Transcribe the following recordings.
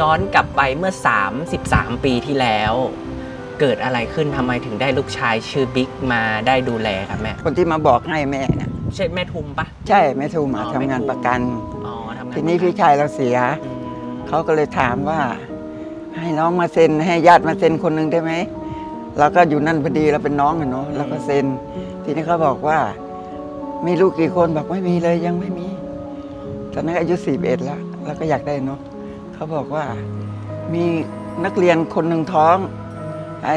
ย้อนกลับไปเมื่อ 33 ปีที่แล้ว เกิดอะไรขึ้นทำไมถึงได้ลูกชายชื่อบิ๊กมาได้ดูแลครับแม่คนที่มาบอกให้แม่น่ะใช่แม่ทุมปะ ใช่แม่ทูมาอ๋อทำงานแม่ทู ประกัน อ๋อทำงานทีนี้พี่ชายเราเสีย อืมเขาก็เลยถามว่า ให้น้องมาเซ็นให้ญาติมาเซ็นคนหนึ่งได้ไหมเราก็อยู่นั่นพอดีเราเป็นน้องกันเนาะเราก็เซ็น ทีนี้เขาบอกว่า มีลูกกี่คนบอกไม่มีเลยยังไม่มี ตอนนั้นอายุสี่เอ็ดแล้วเราก็อยากได้เนาะ เขาบอกว่ามีนักเรียนคนหนึ่งท้องไอ้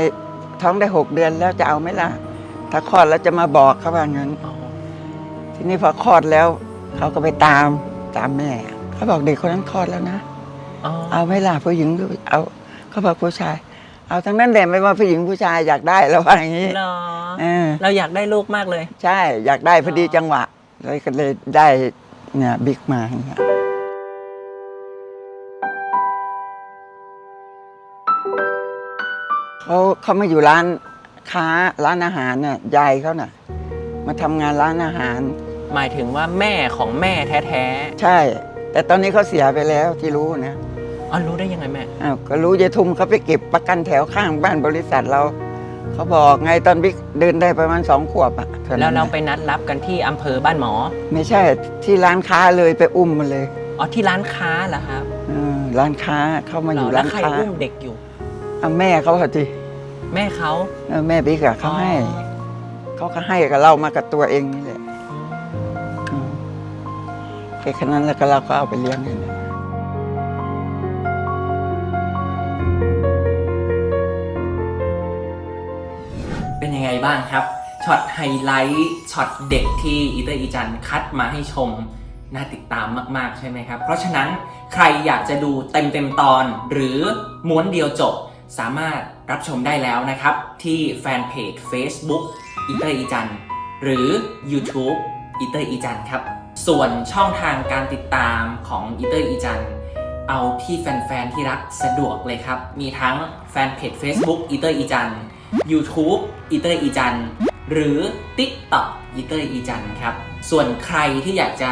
ท้องได้หกเดือนแล้วจะเอาไหมล่ะ ถ้าคลอดแล้วจะมาบอกเขาว่างั้นอ๋อทีนี้พอคลอดแล้ว เขาก็ไปตามตามแม่เขาบอกเด็กคนนั้นคลอดแล้วนะอ๋อเอาไหม่ล่ะผู้หญิงหรือเอาเขาบอกผู้ชาย เอาทั้งนั้นแหละไม่ว่าผู้หญิงผู้ชายอยากได้แล้วว่าอย่างนี้เหรอเออเราอยากได้ลูกมากเลย ใช่อยากได้พอดีจังหวะเลยก็เลยได้เนี่ยบิ๊กมาอย่างเงี้ย เขาเขามาอยู่ร้านค้าร้านอาหารน่ะยายเขาน่ะ มาทำงานร้านอาหาร หมายถึงว่าแม่ของแม่แท้ใช่ แต่ตอนนี้เขาเสียไปแล้วที่รู้นะๆอ๋อรู้ได้ยังไงแม่ อ้าวก็รู้ยายทุมเขาไปเก็บประกันแถวข้างบ้านบริษัทเราเขาบอกไงตอนบิ๊กเดินได้ประมาณสองขวบอะท่แล้วนั้นเราน่ะไปนัดรับกันที่อำเภอบ้านหมอไม่ใช่ที่ร้านค้าเลยไปอุ้มมาเลยอ๋อที่ร้านค้าเหรอครับเออร้านค้าเข้ามาอยู่เหรอแล้ร้าวนใครค้าอุ้มเด็กอยู่ เอาแม่เขาเหรอที แม่เขาเออแม่บิ๊กอะเขาให้ เขาก็ให้กับเรามากับตัวเองนี่แหละอืมแค่แค่นั้นแล้วก็เราก็เอาไปเลี้ยงเองเป็นยังไงบ้างครับช็อตไฮไลท์ช็อตเด็กที่อีเตอร์อีจันคัดมาให้ชมน่าติดตามมากๆใช่ไหมครับ เพราะฉะนั้นใครอยากจะดูเต็มเต็มๆตอน หรือม้วนเดียวจบสามารถ รับชมได้แล้วนะครับ ที่แฟนเพจ Facebook อีเตอร์อีจันหรือ YouTube อีเตอร์อีจันครับ ส่วนช่องทางการติดตามของอีเตอร์อีจันเอาที่แฟนๆที่รักสะดวกเลยครับ มีทั้งแฟนเพจ Facebook อีเตอร์อีจัน YouTube อีเตอร์อีจันหรือ TikTok อีเตอร์อีจันครับ ส่วนใครที่อยากจะ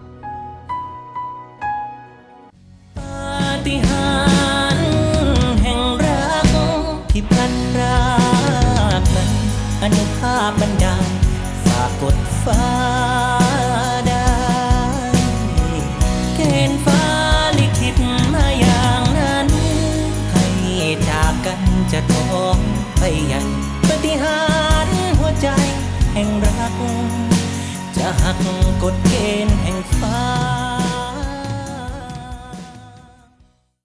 ฏิหารแห่งรัก ที่พลันพรากนั้น อนุภาพบันดาลฝากกดฟ้าได้เกณฑ์ฟ้าลิขิตมาอย่างนั้น ให้จากกันจะท้องไปใหญ่ปาฏิหารหัวใจแห่งรัก จะหักกฎเกณฑ์แห่ง